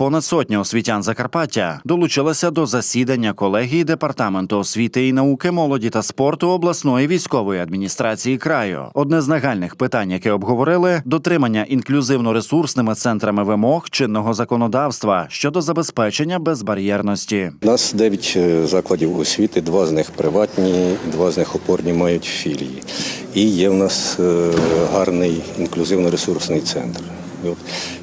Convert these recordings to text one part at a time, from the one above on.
Понад сотня освітян Закарпаття долучилася до засідання колегії департаменту освіти і науки, молоді та спорту обласної військової адміністрації краю. Одне з нагальних питань, яке обговорили, дотримання інклюзивно-ресурсними центрами вимог чинного законодавства щодо забезпечення безбар'єрності. У нас 9 закладів освіти, два з них приватні, два з них опорні мають філії. І є в нас е, гарний інклюзивно-ресурсний центр. От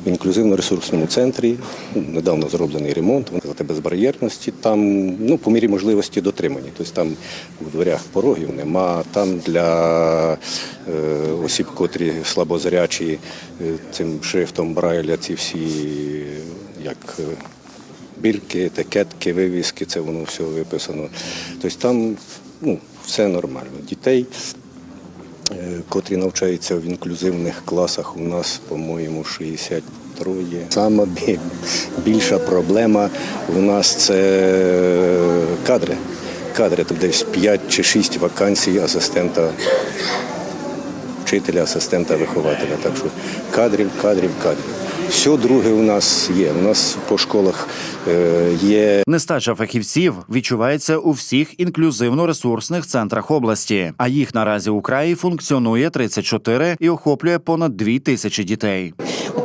в інклюзивно-ресурсному центрі недавно зроблений ремонт, вони безбар'єрності, там ну, по мірі можливості дотримані. Тобто там у дверях порогів нема, там для е, осіб, котрі слабозрячі, е, цим шрифтом Брайля ці всі як. е, бірки, етикетки, вивіски, це воно все виписано. Тобто там ну, все нормально. Дітей, котрі навчаються в інклюзивних класах, у нас, по-моєму, 63. Сама більша проблема у нас це кадри. Кадри, тут десь 5 чи 6 вакансій асистента вчителя, асистента вихователя. Так що кадрів, кадрів, кадрів. Все друге у нас є. У нас по школах е, є Нестача фахівців відчувається у всіх інклюзивно-ресурсних центрах області, а їх наразі у краї функціонує 34 і охоплює понад 2 тисячі дітей.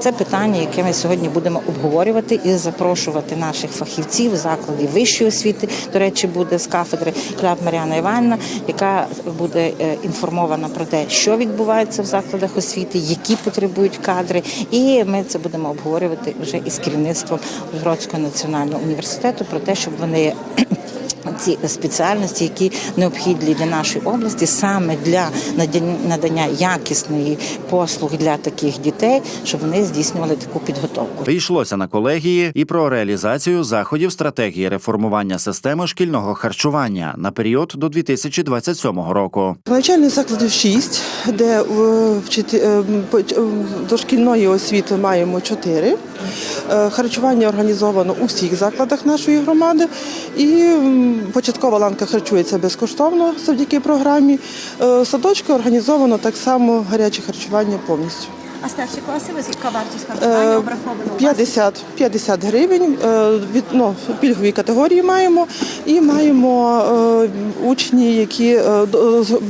Це питання, яке ми сьогодні будемо обговорювати і запрошувати наших фахівців закладів вищої освіти. До речі, буде з кафедри Кляп Мар'яна Іванівна, яка буде е, інформована про те, що відбувається в закладах освіти, які потребують кадри. І ми це будемо обговорювати вже із керівництвом Ужгородського національного університету про те, щоб вони. Ці спеціальності, які необхідні для нашої області, саме для надання якісної послуги для таких дітей, щоб вони здійснювали таку підготовку. Йшлося на колегії і про реалізацію заходів стратегії реформування системи шкільного харчування на період до 2027 року. Навчальних закладів 6, де е, е, е, дошкільної освіти маємо 4. Е, Харчування організовано у всіх закладах нашої громади. І початкова ланка харчується безкоштовно завдяки програмі. Е, Садочки організовано так само гаряче харчування повністю. А старші класи ви яка вартість харчування обрахована 50, 50 гривень. е, Від ну, пільгові категорії маємо. І маємо е, учні, які е,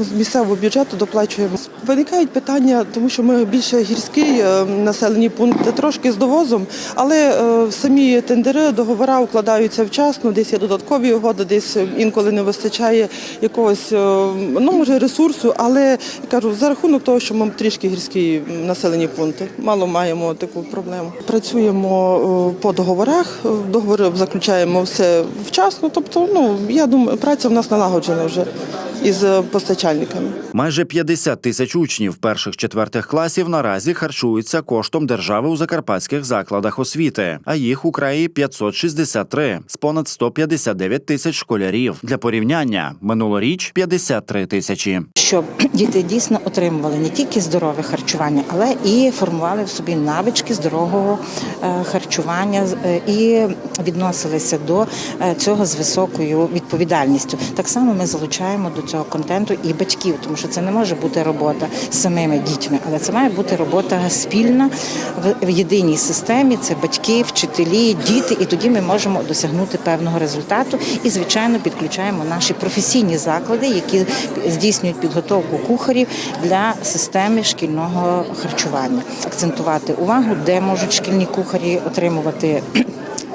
з місцевого бюджету доплачуємо. Виникають питання, тому що ми більше гірський населений пункт, трошки з довозом, але самі тендери, договори укладаються вчасно, десь є додаткові угоди, десь інколи не вистачає якогось ну може ресурсу, але я кажу, за рахунок того, що ми трішки гірські населені пункти, мало маємо таку проблему. Працюємо е, по договорах, договори заключаємо все вчасно. Тобто, ну я думаю, праця в нас налагоджена вже із е, постачальниками. Майже 50 тисяч учнів перших-четвертих класів наразі харчуються коштом держави у закарпатських закладах освіти, а їх у краї 563 з понад 159 тисяч школярів. Для порівняння минулоріч 53 тисячі. щоб діти дійсно отримували не тільки здорове харчування, але і формували в собі навички здорового е, харчування е, і відносилися до цього з високою відповідальністю. Так само ми залучаємо до цього контенту і батьків, тому що це не може бути робота з самими дітьми, але це має бути робота спільна в єдиній системі. Це батьки, вчителі, діти, і тоді ми можемо досягнути певного результату. І звичайно підключаємо наші професійні заклади, які здійснюють підготовку кухарів для системи шкільного харчування. Акцентувати увагу, де можуть шкільні кухарі отримувати.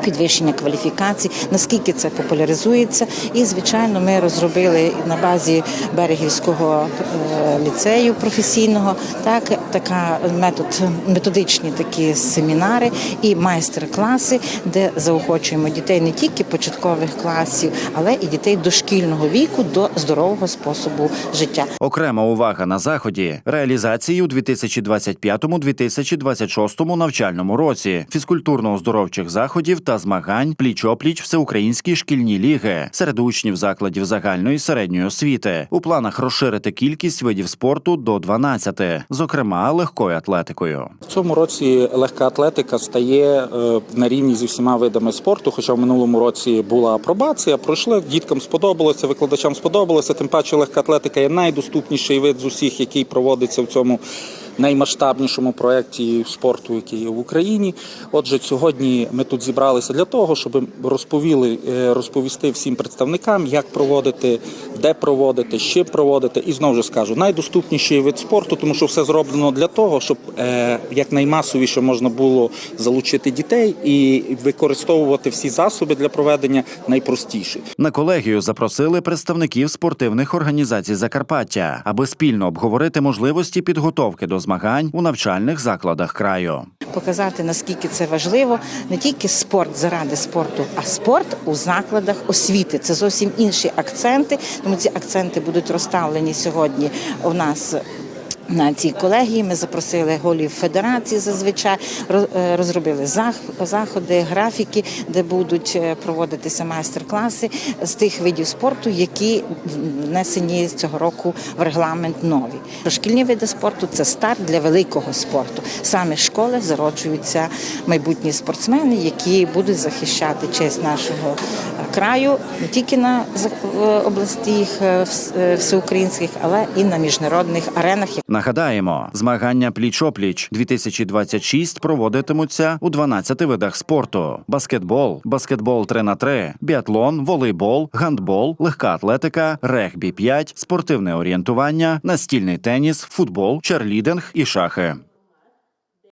Підвищення кваліфікацій, наскільки це популяризується, і звичайно, ми розробили на базі берегівського е, ліцею професійного так така метод методичні такі семінари і майстер-класи, де заохочуємо дітей не тільки початкових класів, але і дітей дошкільного віку до здорового способу життя. Окрема увага на заході реалізації у 2025-2026 навчальному році фізкультурно-оздоровчих заходів та змагань пліч-опліч всеукраїнські шкільні ліги серед учнів закладів загальної середньої освіти. У планах розширити кількість видів спорту до 12, зокрема легкою атлетикою. В цьому році легка атлетика стає е, на рівні зі всіма видами спорту. Хоча в минулому році була апробація, пройшли діткам сподобалося, викладачам сподобалося. Тим паче легка атлетика є найдоступніший вид з усіх, який проводиться в цьому наймасштабнішому проєкті спорту, який є в Україні. Отже, сьогодні ми тут зібралися для того, щоб розповіли, е, розповісти всім представникам, як проводити, де проводити, чим проводити. І знову ж скажу, найдоступніший вид спорту, тому що все зроблено для того, щоб е, якнаймасовіше можна було залучити дітей і використовувати всі засоби для проведення найпростіші. На колегію запросили представників спортивних організацій Закарпаття, аби спільно обговорити можливості підготовки до змагань у навчальних закладах краю. Показати наскільки це важливо не тільки спорт заради спорту, а спорт у закладах освіти. Це зовсім інші акценти. Тому ці акценти будуть розставлені сьогодні у нас. На цій колегії ми запросили голів федерації зазвичай е, розробили зах- заходи, графіки, де будуть е, проводитися майстер-класи з тих видів спорту, які внесені цього року в регламент нові. Шкільні види спорту це старт для великого спорту. Саме школи зароджуються майбутні спортсмени, які будуть захищати честь нашого краю не тільки на областях е, е, всеукраїнських, але і на міжнародних аренах. Нагадаємо, змагання пліч-опліч 2026 проводитимуться у 12 видах спорту: баскетбол, баскетбол 3 на 3 біатлон, волейбол, гандбол, легка атлетика, регбі 5, спортивне орієнтування, настільний теніс, футбол, черлідинг і шахи.